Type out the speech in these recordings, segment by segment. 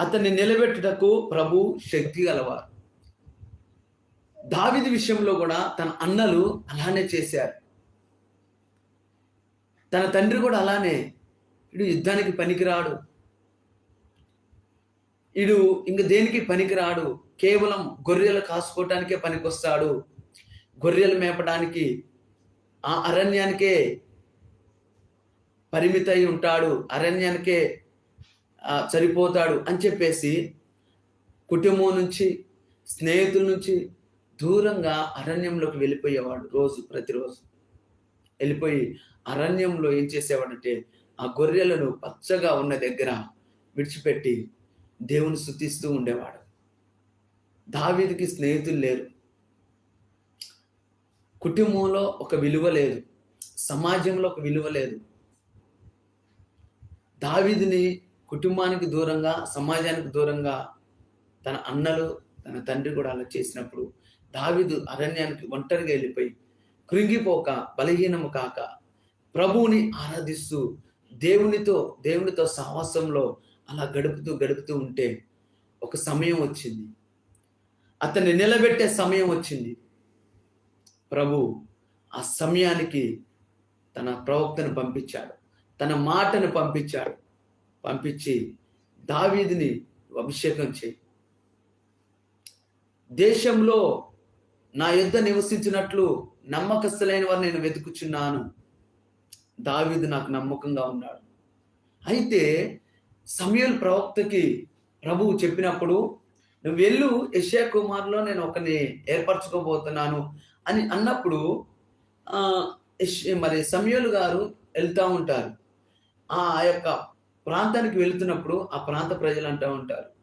అతన్ని నిలబెట్టుటకు ప్రభు శక్తి గలవారు. దావిది విషయంలో కూడా తన అన్నలు అలానే చేశారు. తన తండ్రి కూడా అలానే ఇడు యుద్ధానికి పనికిరాడు. ఇడు ఇంక దేనికి పనికిరాడు? కేవలం గొర్రెలు కాసుకోవటానికే పనికొస్తాడు. గొర్రెలు మేపడానికి ఆ అరణ్యానికే పరిమితై ఉంటాడు. అరణ్యానికే సరిపోతాడు అని చెప్పేసి కుటుంబం నుంచి స్నేహితుల నుంచి దూరంగా అరణ్యంలోకి వెళ్ళిపోయేవాడు రోజు ప్రతిరోజు. వెళ్ళిపోయి అరణ్యంలో ఏం చేసేవాడంటే ఆ గొర్రెలను పచ్చగా ఉన్న దగ్గర విడిచిపెట్టి దేవుని స్థుతిస్తూ ఉండేవాడు. దావీదికి స్నేహితులు లేరు. కుటుంబంలో ఒక విలువ లేదు. సమాజంలో ఒక విలువ లేదు. దావీదిని కుటుంబానికి దూరంగా సమాజానికి దూరంగా తన అన్నలు తన తండ్రి కూడా అలా చేసినప్పుడు దావిదు అరణ్యానికి ఒంటరిగా వెళ్ళిపోయి కృంగిపోక బలహీనము కాక ప్రభువుని ఆరాధిస్తూ దేవునితో దేవునితో సహవాసంలో అలా గడుపుతూ గడుపుతూ ఉంటే ఒక సమయం వచ్చింది. అతన్ని నిలబెట్టే సమయం వచ్చింది. ప్రభు ఆ సమయానికి తన ప్రవక్తను పంపించాడు. తన మాటను పంపించాడు. పంపించి దావీదిని అభిషేకం చేయి. దేశంలో నా యుద్ధ నివసించినట్లు నమ్మకస్తులైన వారు నేను వెతుకుచున్నాను. దావీదు నాకు నమ్మకంగా ఉన్నాడు. అయితే సమయల్ ప్రవక్తకి ప్రభువు చెప్పినప్పుడు నువ్వు వెళ్ళు యశ్యా కుమార్లో నేను ఒకరిని ఏర్పరచుకోబోతున్నాను అని అన్నప్పుడు మరి సమయలు గారు వెళ్తూ ఉంటారు. ఆ యొక్క ప్రాంతానికి వెళుతున్నప్పుడు ఆ ప్రాంత ప్రజలు అంటూ ఉంటారు.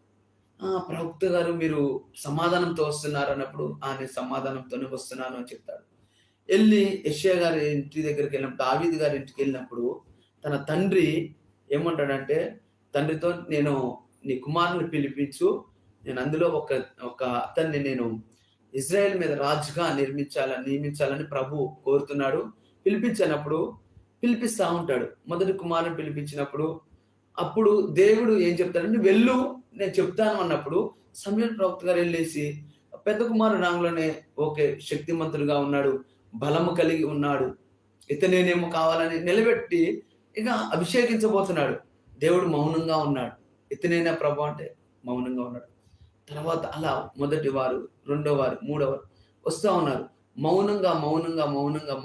ఆ ప్రవక్త గారు మీరు సమాధానంతో వస్తున్నారు అన్నప్పుడు ఆ నేను సమాధానంతోనే వస్తున్నాను అని చెప్తాడు. వెళ్ళి యష్యా గారి ఇంటి దగ్గరికి వెళ్ళినప్పుడు దావీద్ గారి ఇంటికి వెళ్ళినప్పుడు తన తండ్రి ఏమంటాడంటే తండ్రితో నేను నీ కుమారుని పిలిపించు నేను అందులో ఒక ఒక అతన్ని నేను ఇజ్రాయెల్ మీద రాజుగా నిర్మించాలని నియమించాలని ప్రభు కోరుతున్నాడు. పిలిపించినప్పుడు పిలిపిస్తా ఉంటాడు. మొదటి కుమారుని పిలిపించినప్పుడు అప్పుడు దేవుడు ఏం చెప్తాడంటే వెళ్ళు నేను చెప్తాను అన్నప్పుడు సమయం ప్రవక్త గారు వెళ్ళేసి పెద్ద కుమారుడు రాంగ్లోనే ఓకే శక్తిమంతుడుగా ఉన్నాడు బలము కలిగి ఉన్నాడు ఇతనేనేమో కావాలని నిలబెట్టి ఇక అభిషేకించబోతున్నాడు. దేవుడు మౌనంగా ఉన్నాడు. ఇతనైనా ప్రభు? అంటే మౌనంగా ఉన్నాడు. తర్వాత అలా మొదటి వారు రెండో వారు మూడో వారు వస్తూ ఉన్నారు. మౌనంగా మౌనంగా మౌనంగా